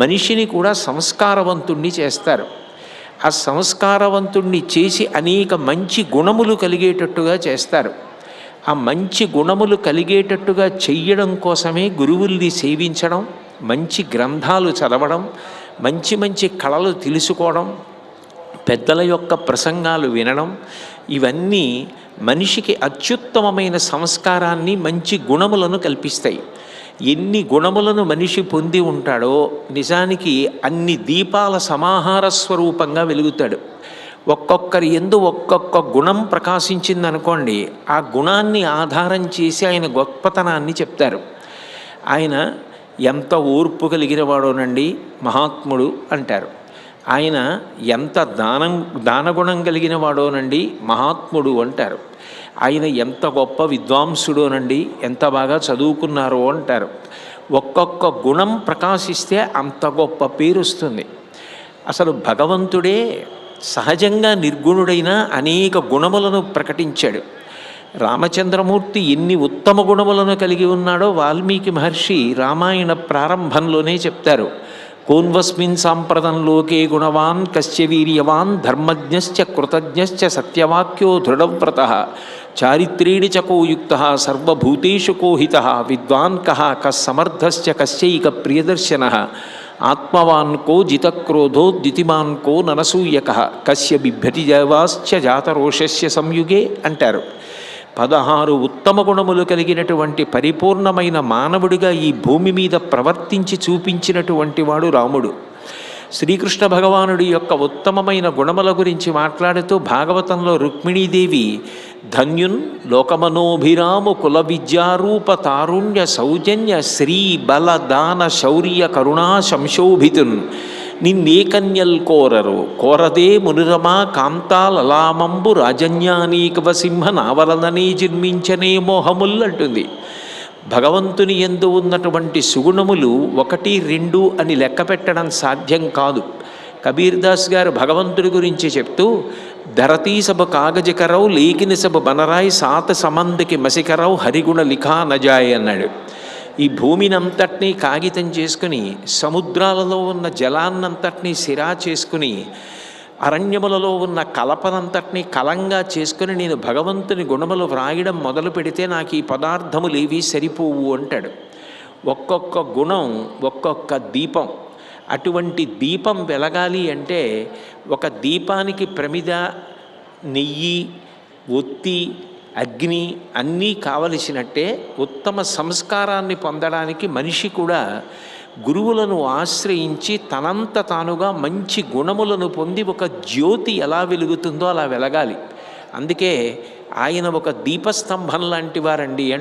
మనిషిని కూడా సంస్కారవంతుణ్ణి చేస్తారు. ఆ సంస్కారవంతుణ్ణి చేసి అనేక మంచి గుణములు కలిగేటట్టుగా చేస్తారు. ఆ మంచి గుణములు కలిగేటట్టుగా చెయ్యడం కోసమే గురువుల్ని సేవించడం మంచి గ్రంథాలు చదవడం మంచి మంచి కళలు తెలుసుకోవడం పెద్దల యొక్క ప్రసంగాలు వినడం ఇవన్నీ మనిషికి అత్యుత్తమమైన సంస్కారాన్ని మంచి గుణములను కల్పిస్తాయి. ఎన్ని గుణములను మనిషి పొంది ఉంటాడో నిజానికి అన్ని దీపాల సమాహార స్వరూపంగా వెలుగుతాడు. ఒక్కొక్కరి ఎందు ఒక్కొక్క గుణం ప్రకాశించిందనుకోండి ఆ గుణాన్ని ఆధారం చేసి ఆయన గొప్పతనాన్ని చెప్తారు. ఆయన ఎంత ఓర్పు కలిగిన వాడోనండి మహాత్ముడు అంటారు. ఆయన ఎంత దానం దానగుణం కలిగిన వాడోనండి మహాత్ముడు అంటారు. ఆయన ఎంత గొప్ప విద్వాంసుడోనండి ఎంత బాగా చదువుకున్నారో అంటారు. ఒక్కొక్క గుణం ప్రకాశిస్తే అంత గొప్ప పేరు వస్తుంది అసలు భగవంతుడే సహజంగా నిర్గుణుడైన అనేక గుణములను ప్రకటించాడు. రామచంద్రమూర్తి ఎన్ని ఉత్తమ గుణములను కలిగి ఉన్నాడో వాల్మీకి మహర్షి రామాయణ ప్రారంభంలోనే చెప్తారు. कौन्वस्मिन् साम्प्रतं लोके गुणवान् कस्य वीर्यवान्, धर्मज्ञश्च, कृतज्ञश्च, सत्यवाक्यो दृढव्रतः। चारित्रेण च को युक्तः सर्वभूतेषु को हितः विद्वान् कः कः समर्थश्च कस्यैकप्रियदर्शनः आत्मवान् को जितक्रोधो द्युतिमान् को ननसूयकः कस्य बिभ्यति जयवाश्च जातरोषस्य संयुगे, अण्टारु। పదహారు ఉత్తమ గుణములు కలిగినటువంటి పరిపూర్ణమైన మానవుడిగా ఈ భూమి మీద ప్రవర్తించి చూపించినటువంటి వాడు రాముడు. శ్రీకృష్ణ భగవానుడి యొక్క ఉత్తమమైన గుణముల గురించి మాట్లాడుతూ భాగవతంలో రుక్మిణీదేవి ధన్యున్ లోకమనోభిరాము కుల విద్యారూప తారుణ్య సౌజన్య శ్రీ బల దాన శౌర్య కరుణా సంశోభితున్ నిన్నే కన్యల్ కోరరు కోరదే మునురమా కాంతాలలామంబు రాజన్యానీకవ సింహ నావలననే జన్మించనే మోహముల్ అంటుంది. భగవంతుని ఎందు ఉన్నటువంటి సుగుణములు ఒకటి రెండు అని లెక్క పెట్టడం సాధ్యం కాదు. కబీర్దాస్ గారు భగవంతుడి గురించి చెప్తూ ధరతీ సభ కాగజకరవు లేకిని సభ బనరాయి సాత సమందికి మసికరవు హరిగుణ లిఖా నజాయ్ అన్నాడు. ఈ భూమిని అంతటినీ కాగితం చేసుకుని సముద్రాలలో ఉన్న జలాన్నంతటినీ సిరా చేసుకుని అరణ్యములలో ఉన్న కలపనంతటినీ కలంగా చేసుకుని నేను భగవంతుని గుణములు వ్రాయడం మొదలు పెడితే నాకు ఈ పదార్థములేవి సరిపోవు అంటాడు. ఒక్కొక్క గుణం ఒక్కొక్క దీపం. అటువంటి దీపం వెలగాలి అంటే ఒక దీపానికి ప్రమిద నెయ్యి ఒత్తి అగ్ని అన్నీ కావలసినట్టే ఉత్తమ సంస్కారాన్ని పొందడానికి మనిషి కూడా గురువులను ఆశ్రయించి తనంత తానుగా మంచి గుణములను పొంది ఒక జ్యోతి ఎలా వెలుగుతుందో అలా వెలగాలి. అందుకే ఆయన ఒక దీపస్తంభం లాంటి వారండి.